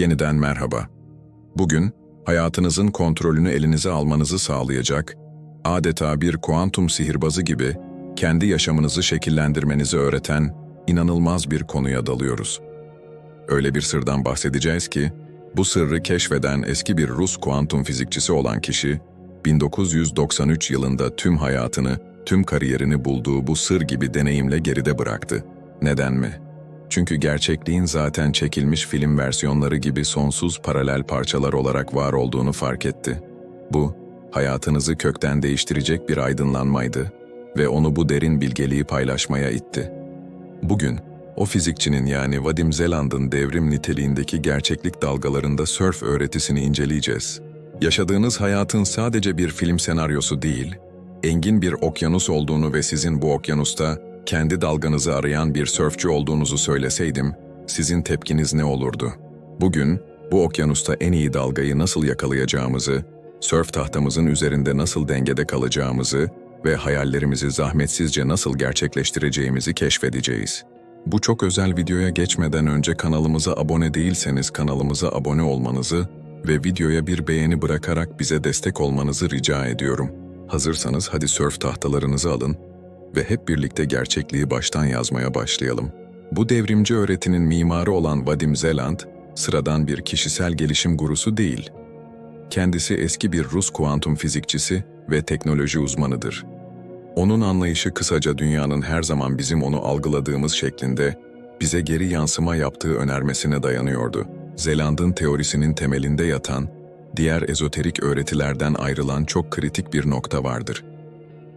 Yeniden merhaba. Bugün hayatınızın kontrolünü elinize almanızı sağlayacak, adeta bir kuantum sihirbazı gibi kendi yaşamınızı şekillendirmenizi öğreten inanılmaz bir konuya dalıyoruz. Öyle bir sırdan bahsedeceğiz ki, bu sırrı keşfeden eski bir Rus kuantum fizikçisi olan kişi, 1993 yılında tüm hayatını, tüm kariyerini bulduğu bu sır gibi deneyimle geride bıraktı. Neden mi? Çünkü gerçekliğin zaten çekilmiş film versiyonları gibi sonsuz paralel parçalar olarak var olduğunu fark etti. Bu, hayatınızı kökten değiştirecek bir aydınlanmaydı ve onu bu derin bilgeliği paylaşmaya itti. Bugün, o fizikçinin yani Vadim Zeland'ın devrim niteliğindeki gerçeklik dalgalarında sörf öğretisini inceleyeceğiz. Yaşadığınız hayatın sadece bir film senaryosu değil, engin bir okyanus olduğunu ve sizin bu okyanusta kendi dalganızı arayan bir sörfçü olduğunuzu söyleseydim, sizin tepkiniz ne olurdu? Bugün, bu okyanusta en iyi dalgayı nasıl yakalayacağımızı, sörf tahtamızın üzerinde nasıl dengede kalacağımızı ve hayallerimizi zahmetsizce nasıl gerçekleştireceğimizi keşfedeceğiz. Bu çok özel videoya geçmeden önce kanalımıza abone değilseniz kanalımıza abone olmanızı ve videoya bir beğeni bırakarak bize destek olmanızı rica ediyorum. Hazırsanız hadi sörf tahtalarınızı alın ve hep birlikte gerçekliği baştan yazmaya başlayalım. Bu devrimci öğretinin mimarı olan Vadim Zeland, sıradan bir kişisel gelişim gurusu değil. Kendisi eski bir Rus kuantum fizikçisi ve teknoloji uzmanıdır. Onun anlayışı kısaca dünyanın her zaman bizim onu algıladığımız şeklinde bize geri yansıma yaptığı önermesine dayanıyordu. Zeland'ın teorisinin temelinde yatan, diğer ezoterik öğretilerden ayrılan çok kritik bir nokta vardır.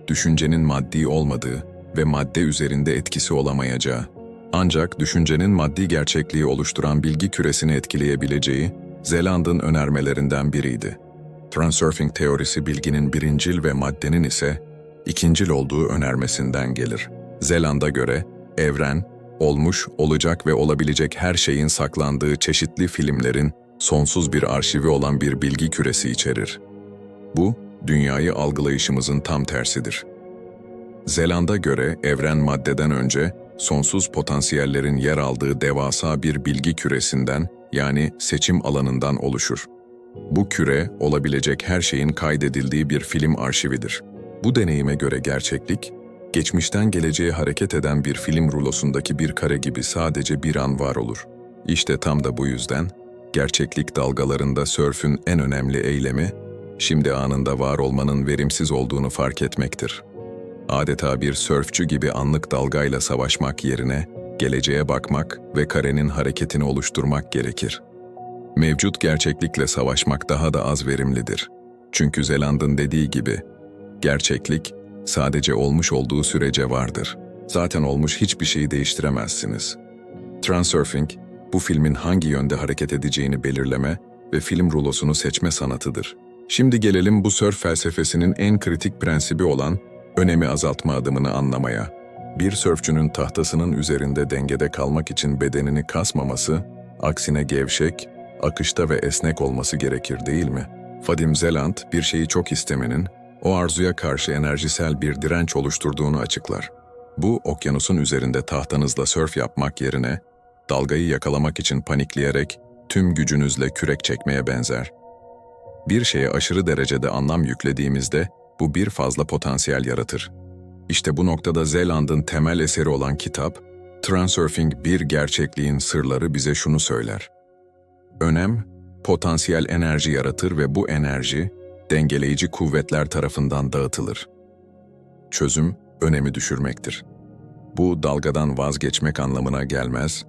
Düşüncenin maddi olmadığı ve madde üzerinde etkisi olamayacağı, ancak düşüncenin maddi gerçekliği oluşturan bilgi küresini etkileyebileceği Zeland'ın önermelerinden biriydi. Transurfing teorisi bilginin birincil ve maddenin ise ikincil olduğu önermesinden gelir. Zeland'a göre evren, olmuş, olacak ve olabilecek her şeyin saklandığı çeşitli filmlerin sonsuz bir arşivi olan bir bilgi küresi içerir. Bu, dünyayı algılayışımızın tam tersidir. Zeland'a göre evren maddeden önce sonsuz potansiyellerin yer aldığı devasa bir bilgi küresinden yani seçim alanından oluşur. Bu küre olabilecek her şeyin kaydedildiği bir film arşividir. Bu deneyime göre gerçeklik, geçmişten geleceğe hareket eden bir film rulosundaki bir kare gibi sadece bir an var olur. İşte tam da bu yüzden, gerçeklik dalgalarında sörfün en önemli eylemi, şimdi anında var olmanın verimsiz olduğunu fark etmektir. Adeta bir sörfçü gibi anlık dalgayla savaşmak yerine, geleceğe bakmak ve karenin hareketini oluşturmak gerekir. Mevcut gerçeklikle savaşmak daha da az verimlidir. Çünkü Zeland'ın dediği gibi, gerçeklik sadece olmuş olduğu sürece vardır. Zaten olmuş hiçbir şeyi değiştiremezsiniz. Transurfing, bu filmin hangi yönde hareket edeceğini belirleme ve film rulosunu seçme sanatıdır. Şimdi gelelim bu sörf felsefesinin en kritik prensibi olan önemi azaltma adımını anlamaya. Bir sörfçünün tahtasının üzerinde dengede kalmak için bedenini kasmaması, aksine gevşek, akışta ve esnek olması gerekir değil mi? Vadim Zeland bir şeyi çok istemenin, o arzuya karşı enerjisel bir direnç oluşturduğunu açıklar. Bu, okyanusun üzerinde tahtanızla sörf yapmak yerine, dalgayı yakalamak için panikleyerek tüm gücünüzle kürek çekmeye benzer. Bir şeye aşırı derecede anlam yüklediğimizde bu bir fazla potansiyel yaratır. İşte bu noktada Zeland'ın temel eseri olan kitap, Transurfing Bir Gerçekliğin Sırları bize şunu söyler. Önem, potansiyel enerji yaratır ve bu enerji, dengeleyici kuvvetler tarafından dağıtılır. Çözüm, önemi düşürmektir. Bu dalgadan vazgeçmek anlamına gelmez,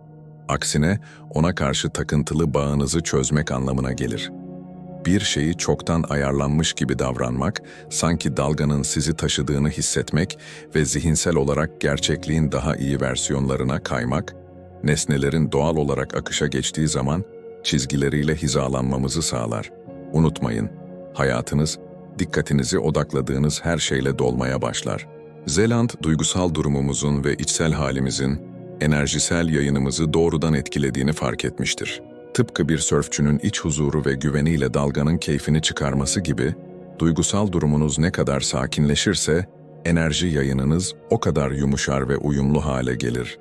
aksine ona karşı takıntılı bağınızı çözmek anlamına gelir. Bir şeyi çoktan ayarlanmış gibi davranmak, sanki dalganın sizi taşıdığını hissetmek ve zihinsel olarak gerçekliğin daha iyi versiyonlarına kaymak, nesnelerin doğal olarak akışa geçtiği zaman çizgileriyle hizalanmamızı sağlar. Unutmayın, hayatınız, dikkatinizi odakladığınız her şeyle dolmaya başlar. Zeland, duygusal durumumuzun ve içsel halimizin, enerjisel yayınımızı doğrudan etkilediğini fark etmiştir. Tıpkı bir sörfçünün iç huzuru ve güveniyle dalganın keyfini çıkarması gibi, duygusal durumunuz ne kadar sakinleşirse, enerji yayınınız o kadar yumuşar ve uyumlu hale gelir.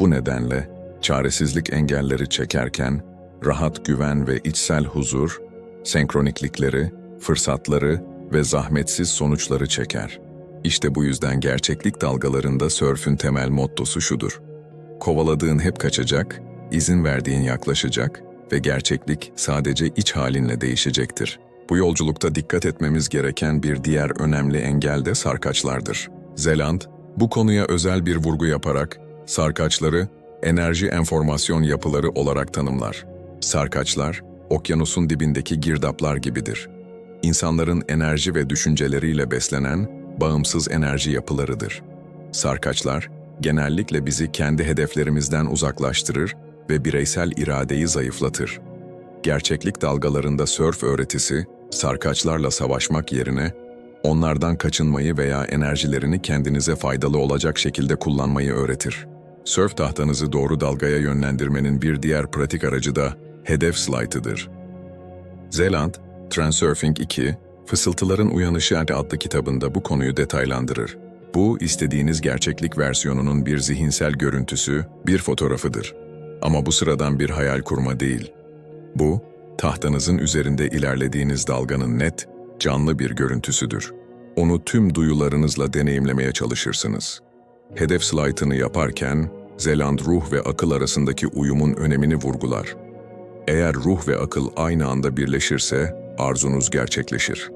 Bu nedenle, çaresizlik engelleri çekerken, rahat güven ve içsel huzur, senkroniklikleri, fırsatları ve zahmetsiz sonuçları çeker. İşte bu yüzden gerçeklik dalgalarında sörfün temel mottosu şudur. Kovaladığın hep kaçacak, izin verdiğin yaklaşacak ve gerçeklik sadece iç halinle değişecektir. Bu yolculukta dikkat etmemiz gereken bir diğer önemli engel de sarkaçlardır. Zeland, bu konuya özel bir vurgu yaparak sarkaçları enerji enformasyon yapıları olarak tanımlar. Sarkaçlar, okyanusun dibindeki girdaplar gibidir. İnsanların enerji ve düşünceleriyle beslenen bağımsız enerji yapılarıdır. Sarkaçlar, genellikle bizi kendi hedeflerimizden uzaklaştırır ve bireysel iradeyi zayıflatır. Gerçeklik dalgalarında sörf öğretisi, sarkaçlarla savaşmak yerine onlardan kaçınmayı veya enerjilerini kendinize faydalı olacak şekilde kullanmayı öğretir. Sörf tahtanızı doğru dalgaya yönlendirmenin bir diğer pratik aracı da hedef slaytıdır. Zeland, Transurfing 2, Fısıltıların Uyanışı adlı kitabında bu konuyu detaylandırır. Bu, istediğiniz gerçeklik versiyonunun bir zihinsel görüntüsü, bir fotoğrafıdır. Ama bu sıradan bir hayal kurma değil. Bu, tahtanızın üzerinde ilerlediğiniz dalganın net, canlı bir görüntüsüdür. Onu tüm duyularınızla deneyimlemeye çalışırsınız. Hedef slaytını yaparken, Zeland ruh ve akıl arasındaki uyumun önemini vurgular. Eğer ruh ve akıl aynı anda birleşirse, arzunuz gerçekleşir.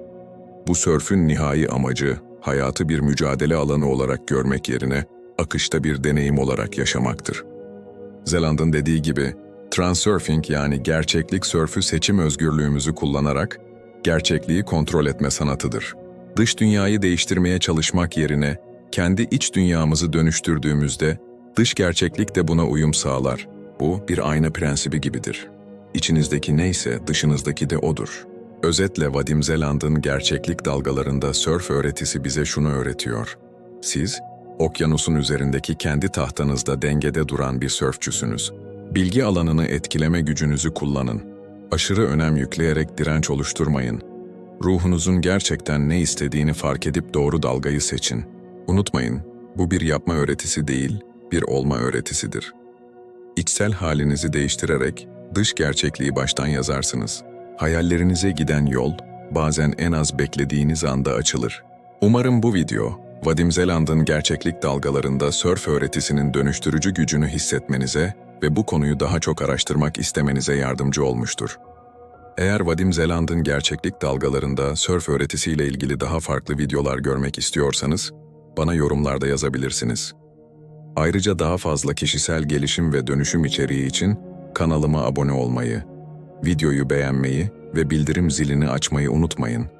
Bu sörfün nihai amacı, hayatı bir mücadele alanı olarak görmek yerine, akışta bir deneyim olarak yaşamaktır. Zeland'ın dediği gibi, transurfing yani gerçeklik sörfü seçim özgürlüğümüzü kullanarak, gerçekliği kontrol etme sanatıdır. Dış dünyayı değiştirmeye çalışmak yerine, kendi iç dünyamızı dönüştürdüğümüzde, dış gerçeklik de buna uyum sağlar. Bu bir ayna prensibi gibidir. İçinizdeki neyse dışınızdaki de odur. Özetle Vadim Zeland'ın gerçeklik dalgalarında sörf öğretisi bize şunu öğretiyor. Siz, okyanusun üzerindeki kendi tahtanızda dengede duran bir sörfçüsünüz. Bilgi alanını etkileme gücünüzü kullanın. Aşırı önem yükleyerek direnç oluşturmayın. Ruhunuzun gerçekten ne istediğini fark edip doğru dalgayı seçin. Unutmayın, bu bir yapma öğretisi değil, bir olma öğretisidir. İçsel halinizi değiştirerek dış gerçekliği baştan yazarsınız. Hayallerinize giden yol bazen en az beklediğiniz anda açılır. Umarım bu video, Vadim Zeland'ın gerçeklik dalgalarında sörf öğretisinin dönüştürücü gücünü hissetmenize ve bu konuyu daha çok araştırmak istemenize yardımcı olmuştur. Eğer Vadim Zeland'ın gerçeklik dalgalarında sörf öğretisiyle ilgili daha farklı videolar görmek istiyorsanız, bana yorumlarda yazabilirsiniz. Ayrıca daha fazla kişisel gelişim ve dönüşüm içeriği için kanalıma abone olmayı, videoyu beğenmeyi ve bildirim zilini açmayı unutmayın.